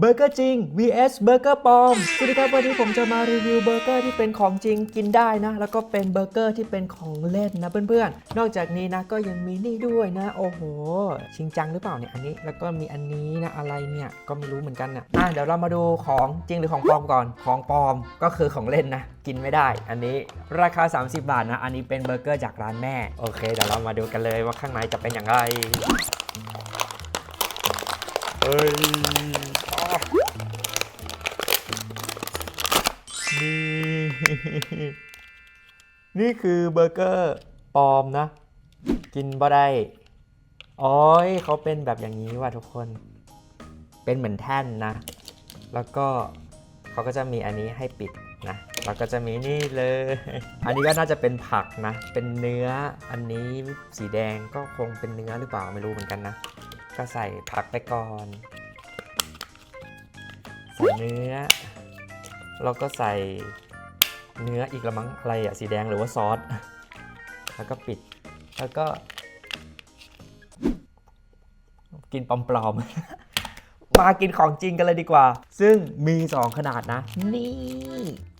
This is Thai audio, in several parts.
เบอร์เกอร์จริง vs เบอร์เกอร์ปลอม สวัสดีครับวันนี้ผมจะมารีวิวเบอร์เกอร์ที่เป็นของจริงกินได้นะ แล้วก็เป็นเบอร์เกอร์ที่เป็นของเล่นนะเพื่อนๆ นอกจากนี้นะก็ยังมีนี่ด้วยนะ โอ้โห ชิงจังหรือเปล่าเนี่ยอันนี้ แล้วก็มีอันนี้นะอะไรเนี่ยก็ไม่รู้เหมือนกันนะอะเดี๋ยวเรามาดูของจริงหรือของปลอมก่อน ของปลอมก็คือของเล่นนะ กินไม่ได้ อันนี้ราคา 30 บาทนะ อันนี้เป็นเบอร์เกอร์จากร้านแม่ โอเคเดี๋ยวเรามาดูกันเลยว่าข้างในจะเป็นอย่างไร เฮ้ย นี่ นี่คือเบอร์เกอร์ปลอมนะ กินบ่ได้อ๋อยเขาเป็นแบบอย่างนี้ว่ะทุกคน เป็นเหมือนแท่นนะ แล้วก็เขาก็จะมีอันนี้ให้ปิดนะ แล้วก็จะมีนี่เลย อันนี้ก็น่าจะเป็นผักนะ เป็นเนื้อ อันนี้สีแดงก็คงเป็นเนื้อหรือเปล่าไม่รู้เหมือนกันนะ ก็ใส่ผักไปก่อน ใส่เนื้อ แล้วก็ใส่เนื้ออีกละมั้งอะไรอะสีแดงหรือว่าซอส แล้วก็ปิด แล้วก็ กินปลอมๆ มากินของจริงกันเลยดีกว่า ซึ่งมี 2 ขนาดนะ นี่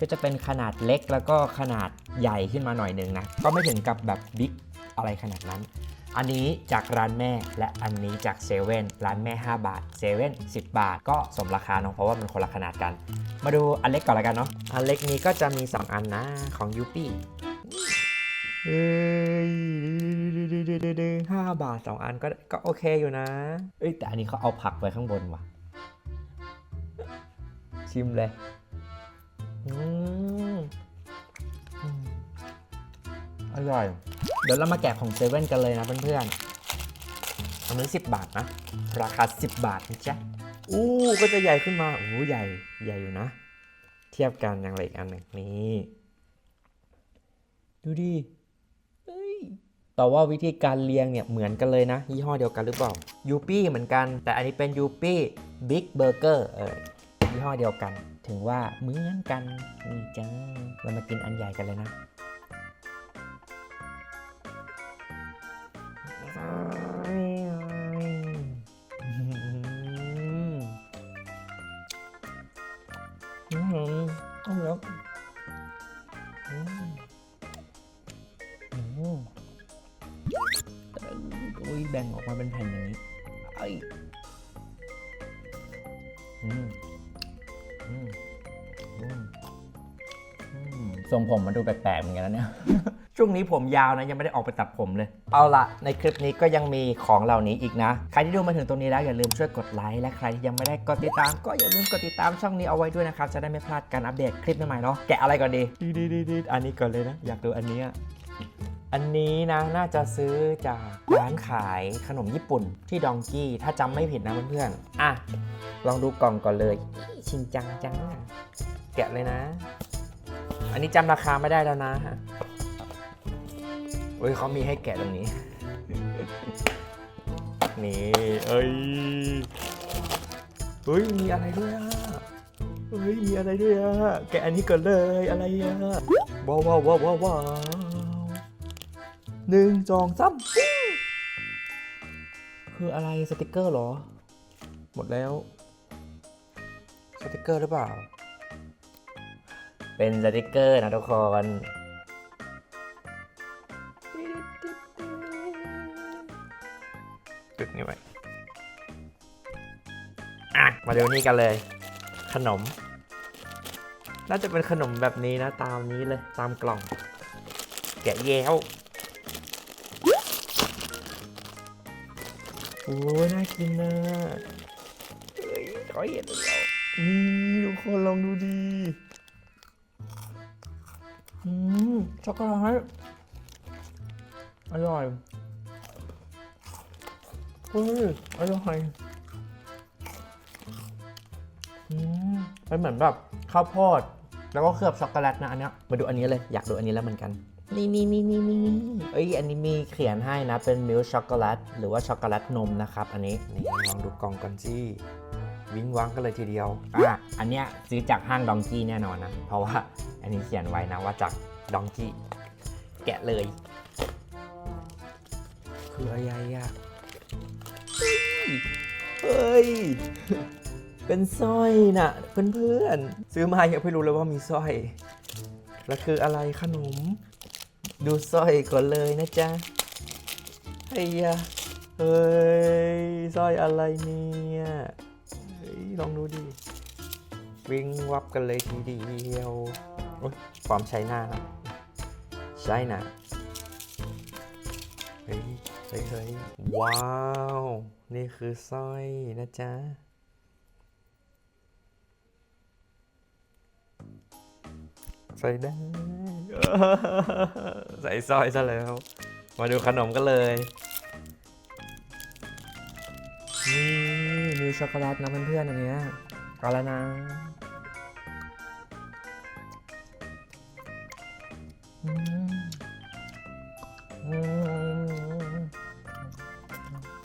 ก็จะเป็นขนาดเล็กแล้วก็ขนาดใหญ่ขึ้นมาหน่อยหนึ่งนะ ก็ไม่ถึงกับแบบบิ๊กอะไรขนาดนั้น อันนี้จากร้านแม่และอันนี้จากเซเว่นร้านแม่ 5 บาทเซเว่น10บาท ก็สมราคาเนาะเพราะว่ามันคนละขนาดกัน มาดูอันเล็กก่อนละกันเนาะอันเล็กนี้ก็จะมี 2 อันนะของยูปี้เอ้ยห้าบาท 2 อันก็ก็โอเคอยู่นะ เอ้ยแต่อันนี้เขาเอาผักไว้ข้างบนว่ะ ชิมเลยอืมอร่อย เดี๋ยวเรามาแกะของเซเว่นกันเลยนะเพื่อนๆอันนี้10บาทนะ ราคา 10 บาทนะจ๊ะอู้ก็จะใหญ่ขึ้นมาโอ้ใหญ่ใหญ่อยู่นะ เทียบกันอย่างไรอีกอันหนึ่งนี่ดูดิเฮ้ยแต่ว่าวิธีการเรียงเนี่ยเหมือนกันเลยนะ ยี่ห้อเดียวกันหรือเปล่ายูปี้เหมือนกัน แต่อันนี้เป็นยูปี้บิ๊กเบอร์เกอร์เออยี่ห้อเดียวกัน ถึงว่าเหมือนกันนี่จ้าเรามากินอันใหญ่กันเลยนะ อุ้ยแบ่งออกมาเป็นแผ่นอย่างนี้ไอ้ยอืมอืมอืมอืมทรงผมมันดูแปลกๆเหมือนกันนะเนี่ย ช่วงนี้ผมยาวนะ ยังไม่ได้ออกไปตัดผมเลย เอาละในคลิปนี้ก็ยังมีของเหล่านี้อีกนะ ใครที่ดูมาถึงตรงนี้แล้วอย่าลืมช่วยกดไลค์และใครที่ยังไม่ได้กดติดตาม ก็อย่าลืมกดติดตามช่องนี้เอาไว้ด้วยนะครับจะได้ไม่พลาดการอัปเดตคลิปใหม่ๆเนาะแกะอะไรก่อนดีดีดีดีอันนี้ก่อนเลยนะ อยากดูอันนี้อะอันนี้นะน่าจะซื้อจากร้านขายขนมญี่ปุ่นที่ดองกี้ถ้าจำไม่ผิดนะเพื่อนๆอะลองดูกล่องก่อนเลยชิงจังจังแกะเลยนะ อันนี้จำราคาไม่ได้แล้วนะ ฮะเฮ้ยเขามีให้แกะตรงนี้ นี่ เอ้ย เฮ้ย มีอะไรด้วยอะ เฮ้ย มีอะไรด้วยอะ แกะอันนี้ก่อนเลย อะไรอะ ว้าวว้าวว้าวว้าวว้าวหนึ่งสองสามปิ้งคืออะไรสติกเกอร์เหรอ หมดแล้ว สติกเกอร์หรือเปล่า เป็นสติกเกอร์นะทุกคน จุดนี้ไว้อะมาดูนี่กันเลย ขนม น่าจะเป็นขนมแบบนี้นะ ตามนี้เลยตามกล่อง แกะแย้วโอ้ยน่ากินนะเฮ้ยขอเห็นแล้วนี่ทุกคนลองดูดีอืมช็อกโกแลตอร่อย เฮ้ยอร่อยอืมเป็นเหมือนแบบข้าวโพด แล้วก็เคลือบช็อกโกแลตนะอันเนี้ยมาดูอันนี้เลยอยากดูอันนี้แล้วเหมือนกัน นี่นี่นี่นี่นี่เอ้ยอันนี้มีเขียนให้นะเป็นมิลช็อกโกแลตหรือว่าช็อกโกแลตนมนะครับอันนี้นี่ลองดูกล่องกันสิวิ้งวังกันเลยทีเดียวอะอันเนี้ยซื้อจากห้างดองกี้แน่นอนนะ เพราะว่าอันนี้เขียนไว้นะว่าจากดองกี้แกะเลย คืออะไรอะ เป็นสร้อยน่ะเพื่อนๆ ซื้อมายังไม่รู้เลยว่ามีสร้อย แล้วคืออะไรขนม ดูสร้อยก่อนเลยนะจ๊ะไอ้ยะเฮ้ยสร้อยอะไรเนี่ยเฮ้ยลองดูดิ วิ่งวับกันเลยทีเดียวโอ๊ยความใช้หน้านะใช่นะเฮ้ยเฮ้ยว้าว นี่คือสร้อยนะจ๊ะ ส่ได้ ใส่สร้อยซะแล้ว มาดูขนมกันเลย นี่มิวช็อกโกแลตนะเพื่อนๆอันเนี้ยเอาแล้วนะอืมอืม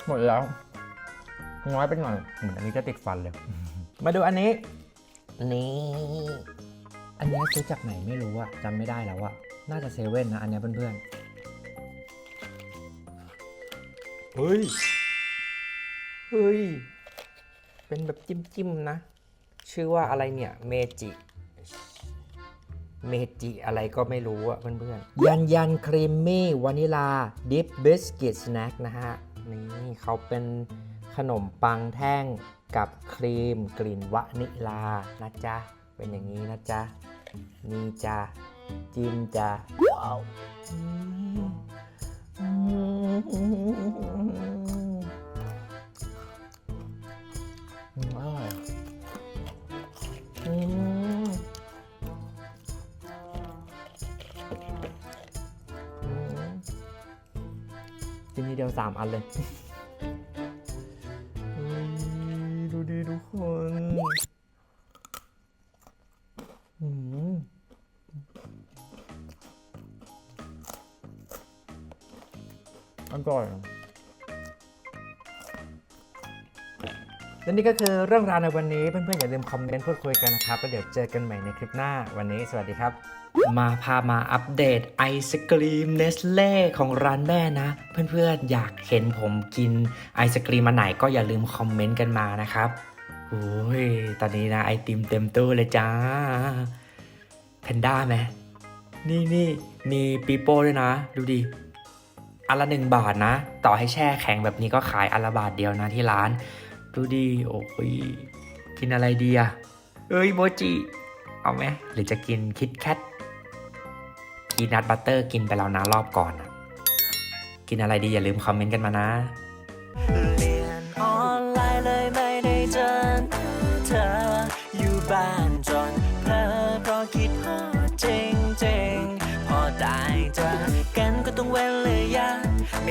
หมดแล้วน้อยไปหน่อยเหมือนอันนี้จะติดฟันเลย มาดูอันนี้ นี่ อันนี้ซื้อจากไหนไม่รู้อะจำไม่ได้แล้วอะน่าจะเซเว่นนะอันเนี้ยเพื่อนๆ เฮ้ย เฮ้ย เป็นแบบจิ้มๆนะ ชื่อว่าอะไรเนี่ยเมจิเมจิอะไรก็ไม่รู้อะเพื่อนๆ ยันยันครีมมี่วานิลา ดิฟบิสกิตสแน็คนะฮะ นี่เขาเป็นขนมปังแท่งกับครีมกลิ่นวานิลานะจ๊ะ เป็นอย่างนี้นะจ๊ะ นี่จ้ะจิ้มจ้ะว้าวอืมอืมอืมอร่อยอืมอืมกินทีเดียวสามอันเลย ร่อยและนี่ก็คือเรื่องราวในวันนี้เพื่อนๆอย่าลืมคอมเมนต์พูดคุยกันนะครับแล้วเดี๋ยวเจอกันใหม่ในคลิปหน้าวันนี้สวัสดีครับ มาพามาอัปเดตไอศกรีมเนสเล่ของร้านแม่นะ เพื่อนๆอยากเห็นผมกินไอศกรีมมาไหนก็อย่าลืมคอมเมนต์กันมานะครับโอ้ยตอนนี้นะไอติมเต็มตู้เลยจ้าแพนด้าไหมนี่นี่มีปีโป้ด้วยนะ ดูดิ อันละหนึ่งบาทนะ ต่อให้แช่แข็งแบบนี้ก็ขายอันละบาทเดียวนะที่ร้าน ดูดิโอ้ยกินอะไรดีอะเอ้ยโมจิ เอาไหมหรือจะกินคิดแคทกีนัทบัตเตอร์กินไปแล้วนะรอบก่อนอะกินอะไรดีอย่าลืมคอมเมนต์กันมานะ